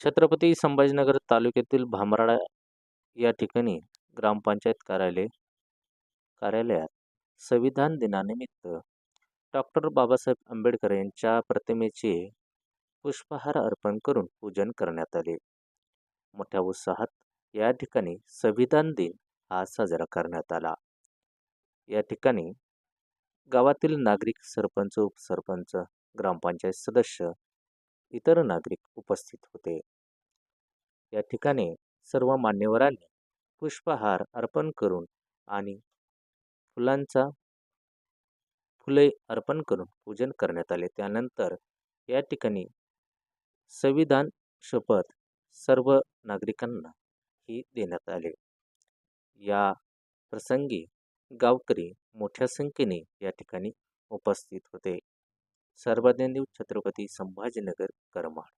छत्रपती संभाजीनगर तालुक्यातील भामराडा या ठिकाणी ग्रामपंचायत कार्यालय कार्यालयात संविधान दिनानिमित्त डॉक्टर बाबासाहेब आंबेडकर यांच्या प्रतिमेचे पुष्पहार अर्पण करून पूजन करण्यात आले. मोठ्या उत्साहात या ठिकाणी संविधान दिन हा साजरा करण्यात आला. या ठिकाणी गावातील नागरिक सरपंच उपसरपंच ग्रामपंचायत सदस्य इतर नागरिक उपस्थित होते. या ठिकाणी सर्व मान्यवरांनी पुष्पहार अर्पण करून आणि फुलांचा फुले अर्पण करून पूजन करण्यात आले. त्यानंतर या ठिकाणी संविधान शपथ सर्व नागरिकांना ही देण्यात आले. या प्रसंगी गावकरी मोठ्या संख्येने या ठिकाणी उपस्थित होते. सर्वज्ञ छत्रपती संभाजीनगर करमाळ